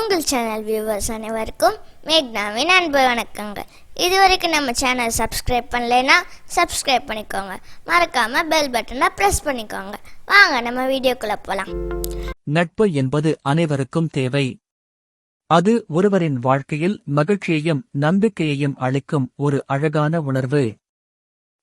உங்கள் channel viewers அனைவருக்கும் மேக்னாவின் அன்பு வணக்கங்கள். இதுவரைக்கும் நம்ம சேனல் சப்ஸ்கிரைப் பண்ணலைன்னா சப்ஸ்கிரைப் பண்ணிக்கோங்க. மறக்காம பெல் பட்டனை ப்ரெஸ் பண்ணிக்கோங்க. வாங்க நம்ம வீடியோக்குள்ள போலாம். நட்பு என்பது அனைவருக்கும் தேவை. அது ஒருவரின் வாழ்க்கையில் மகிழ்ச்சியையும் நம்பிக்கையையும் அளிக்கும் ஒரு அழகான உணர்வு.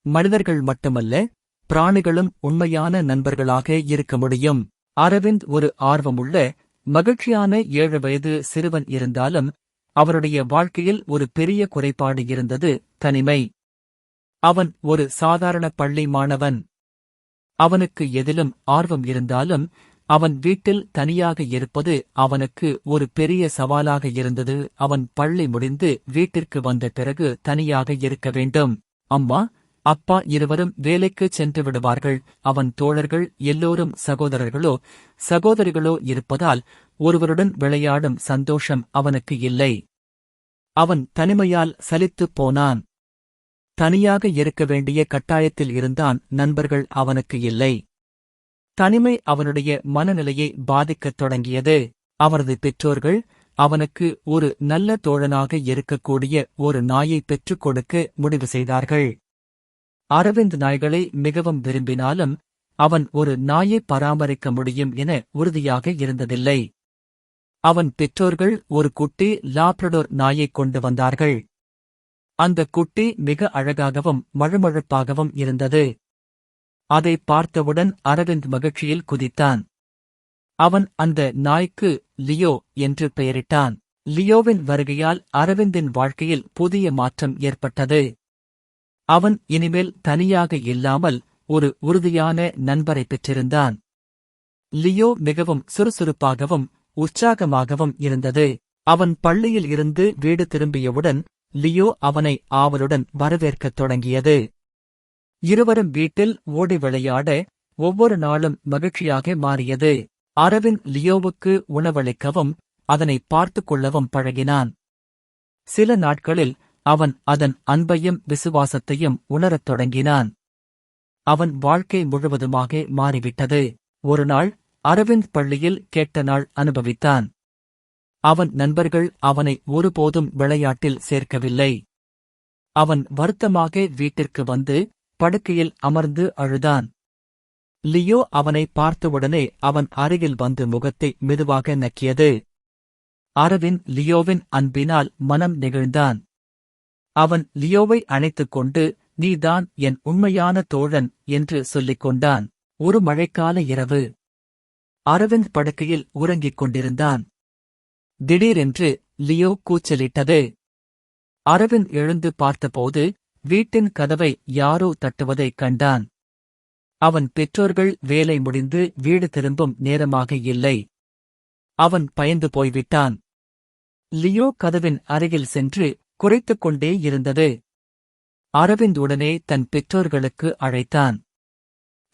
மனிதர்கள் மட்டுமல்ல பிராணிகளும் உண்மையான நண்பர்களாக இருக்க முடியும். அரவிந்த் ஒரு ஆர்வமுள்ள மகிழ்ச்சியான ஏழு வயது சிறுவன் இருந்தாலும் அவருடைய வாழ்க்கையில் ஒரு பெரிய குறைபாடு இருந்தது தனிமை. அவன் ஒரு சாதாரண பள்ளி மாணவன். அவனுக்கு எதிலும் ஆர்வம் இருந்தாலும் அவன் வீட்டில் தனியாக இருப்பது அவனுக்கு ஒரு பெரிய சவாலாக இருந்தது. அவன் பள்ளி முடிந்து வீட்டிற்கு வந்த பிறகு தனியாக இருக்க வேண்டும். அம்மா அப்பா இருவரும் வேலைக்கு சென்று விடுவார்கள். அவன் தோழர்கள் எல்லோரும் சகோதரர்களோ சகோதரிகளோ இருப்பதால் ஒருவருடன் விளையாடும் சந்தோஷம் அவனுக்கு இல்லை. அவன் தனிமையால் சலித்துப் போனான். தனியாக இருக்க வேண்டிய கட்டாயத்தில் இருந்தான். நண்பர்கள் அவனுக்கு இல்லை. தனிமை அவனுடைய மனநிலையை பாதிக்கத் தொடங்கியது. அவரது பெற்றோர்கள் அவனுக்கு ஒரு நல்ல தோழனாக இருக்கக்கூடிய ஒரு நாயை பெற்றுக் கொடுக்க முடிவு செய்தார்கள். அரவிந்த் நாய்களை மிகவும் விரும்பினாலும் அவன் ஒரு நாயை பராமரிக்க முடியும் என உறுதியாக இருந்ததில்லை. அவன் பெற்றோர்கள் ஒரு குட்டி லாப்ரடோர் நாயைக் கொண்டு வந்தார்கள். அந்த குட்டி மிக அழகாகவும் மழுமழுப்பாகவும் இருந்தது. அதை பார்த்தவுடன் அரவிந்த் மகிழ்ச்சியில் குதித்தான். அவன் அந்த நாய்க்கு லியோ என்று பெயரிட்டான். லியோவின் வருகையால் அரவிந்தின் வாழ்க்கையில் புதிய மாற்றம் ஏற்பட்டது. அவன் இனிமேல் தனியாக இல்லாமல் ஒரு உறுதியான நண்பரை பெற்றிருந்தான். லியோ மிகவும் சுறுசுறுப்பாகவும் உற்சாகமாகவும் இருந்தது. அவன் பள்ளியில் இருந்து வீடு திரும்பியவுடன் லியோ அவனை ஆவலுடன் வரவேற்கத் தொடங்கியது. இருவரும் வீட்டில் ஓடி விளையாட ஒவ்வொரு நாளும் மகிழ்ச்சியாக மாறியது. அரவிந்த் லியோவுக்கு உணவளிக்கவும் அதனை பார்த்துக் கொள்ளவும் பழகினான். சில நாட்களில் அவன் அதன் அன்பையும் விசுவாசத்தையும் உணரத் தொடங்கினான். அவன் வாழ்க்கை முழுவதுமாக மாறிவிட்டது. ஒருநாள் அரவிந்த் பள்ளியில் கேட்ட நாள் அனுபவித்தான். அவன் நண்பர்கள் அவனை ஒருபோதும் விளையாட்டில் சேர்க்கவில்லை. அவன் வருத்தமாக வீட்டிற்கு வந்து படுக்கையில் அமர்ந்து அழுதான். லியோ அவனை பார்த்தவுடனே அவன் அருகில் வந்து முகத்தை மெதுவாக நக்கியது. அரவிந்த் லியோவின் அன்பினால் மனம் நெகிழ்ந்தான். அவன் லியோவை அணைத்துக் கொண்டு நீதான் என் உண்மையான தோழன் என்று சொல்லிக் கொண்டான். ஒரு மழைக்கால இரவு. அரவிந்த் படுக்கையில் உறங்கிக் கொண்டிருந்தான். திடீரென்று லியோ கூச்சலிட்டது. அரவிந்த் எழுந்து பார்த்தபோது வீட்டின் கதவை யாரோ தட்டுவதைக் கண்டான். அவன் பெற்றோர்கள் வேலை முடிந்து வீடு திரும்பும் நேரமாக இல்லை. அவன் பயந்து போய்விட்டான். லியோ கதவின் அருகில் சென்று குறைத்துக் கொண்டே இருந்தது. அரவிந்த் உடனே தன் பெற்றோர்களுக்கு அழைத்தான்.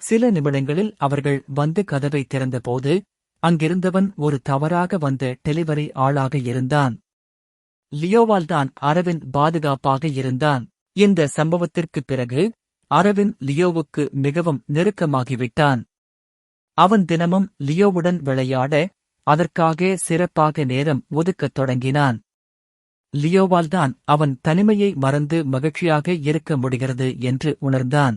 சில நிமிடங்களில் அவர்கள் வந்து கதவை திறந்தபோது அங்கிருந்தவன் ஒரு தவறாக வந்த டெலிவரி ஆளாக இருந்தான். லியோவால்தான் அரவிந்த் பாதுகாப்பாக இருந்தான். இந்த சம்பவத்திற்குப் பிறகு அரவிந்த் லியோவுக்கு மிகவும் நெருக்கமாகிவிட்டான். அவன் தினமும் லியோவுடன் விளையாட அதற்காக சிறப்பாக நேரம் ஒதுக்கத் தொடங்கினான். லியோவால்தான் அவன் தனிமையை மறந்து மகிழ்ச்சியாக இருக்க முடிகிறது என்று உணர்ந்தான்.